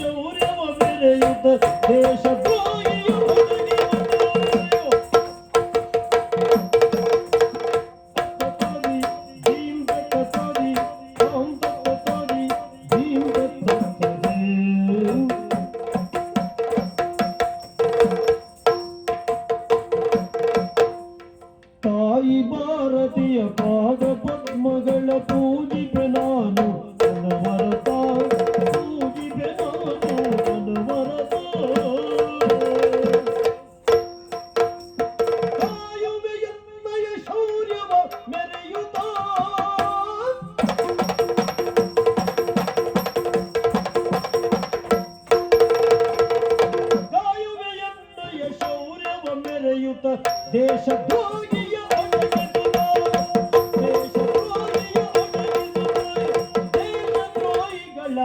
ಶೌರ್ಯವ ಮೆರೆಯುತ್ತ ದೇಶದ್ರೋಹಿಯ ಒದಗಿರುವುದು. ದೇಶದ್ರೋಹಿಯ ಒಡಗಿದುವ ದೇಶದ್ರೋಹಿಯ ಒಡಗಿದುವ ದೇಶದ್ರೋಹಿಗಳ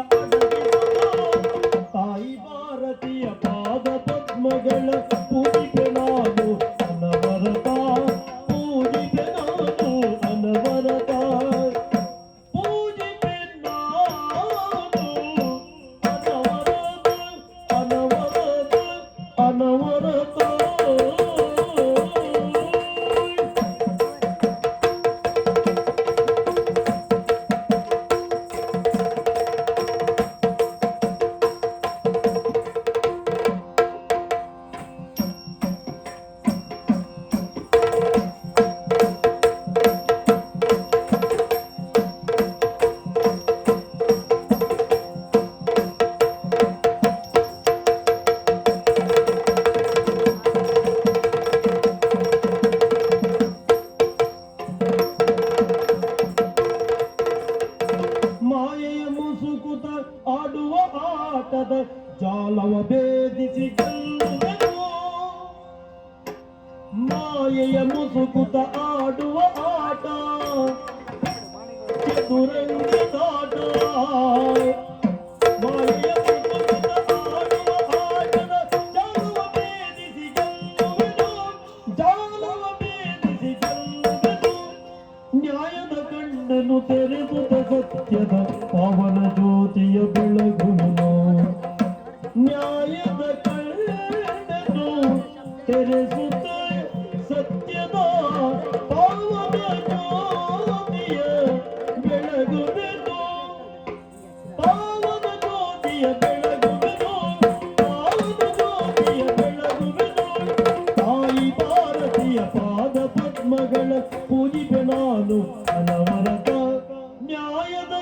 ಆಟದ ಜಾಲವ ಭೇದಿಸಿ ಗೆಲ್ಲುವೆನು ಮಾಯೆಯ ಮುಸುಕುತ ಆಡುವ ಆಟ. ಚತುರಂಗದಾಟ ಮಾಯೆಯ ಮುಸುಕುತ ಆಡುವ ಆಟದ ಜಾಲವ ಭೇದಿಸಿ ಗೆಲ್ಲುವೆನು ಜಾಲವ ಭೇದಿಸಿ ಗೆಲ್ಲುವೆನು ನ್ಯಾಯದ ಕಣ್ಣನ್ನು ತೆರೆದುದ ಸತ್ಯದ ಪವನ ಜ್ಯೋತಿಯ ಬೆಳಗುವನು. ನ್ಯಾಯದ ಕಣ್ಣನ್ನು ತೆರೆಸುತ್ತ ಸತ್ಯದ ಪವನ ಜ್ಯೋತಿಯ ಬೆಳಗುವೆನು ಪಾವನ ಜ್ಯೋತಿಯ ಬೆಳಗುವೆನು ಪಾವನ ಜ್ಯೋತಿಯ ಬೆಳಗುವೆನು ತಾಯಿ ಭಾರತೀಯ ಪಾದ ಪದ್ಮಗಳ ಪೂಜಿಪೆ ನಾನು ಅನವರತ ನ್ಯಾಯದ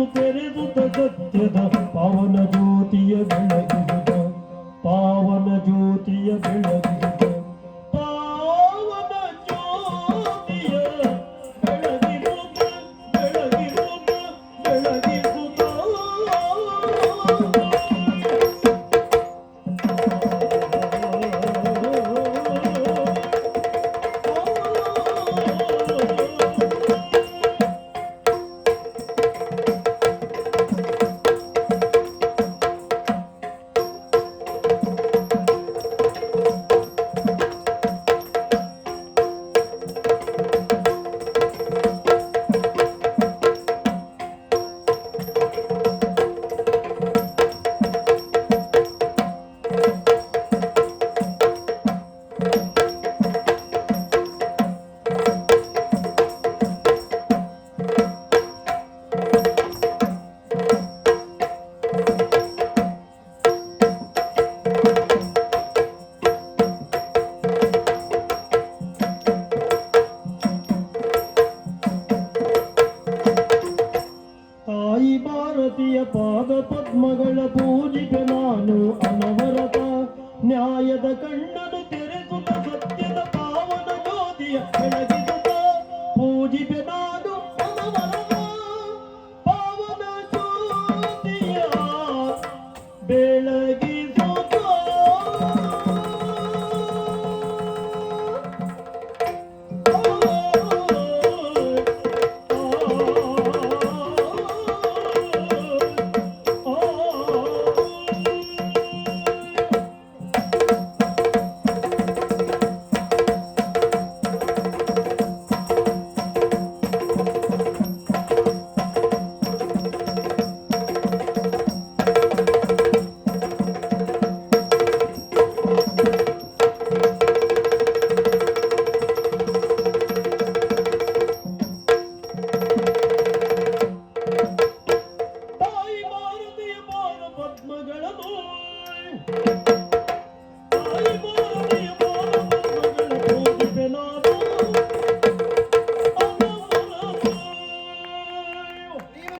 ಗಣ್ಣನು ತೆರೆದು ಸತ್ಯದ ಪಾವನ ಜ್ಯೋತಿಯ ಬೆಳಗುವುದ ಪಾವನ ಜ್ಯೋತಿಯ ಬೆಳಗುವುದ ನಿನ್ನ ಪೂಜಿಗೆ ನಾನು ಅನವರತ. ನ್ಯಾಯದ ಕಣ್ಣನು ತೆರೆದುತ ಸತ್ಯದ ಪಾವನ ಜ್ಯೋತಿಯ ಬೆಳಗಿಸುತ್ತ ಪೂಜಿಗೆ ನಾನು ಅನವರತ.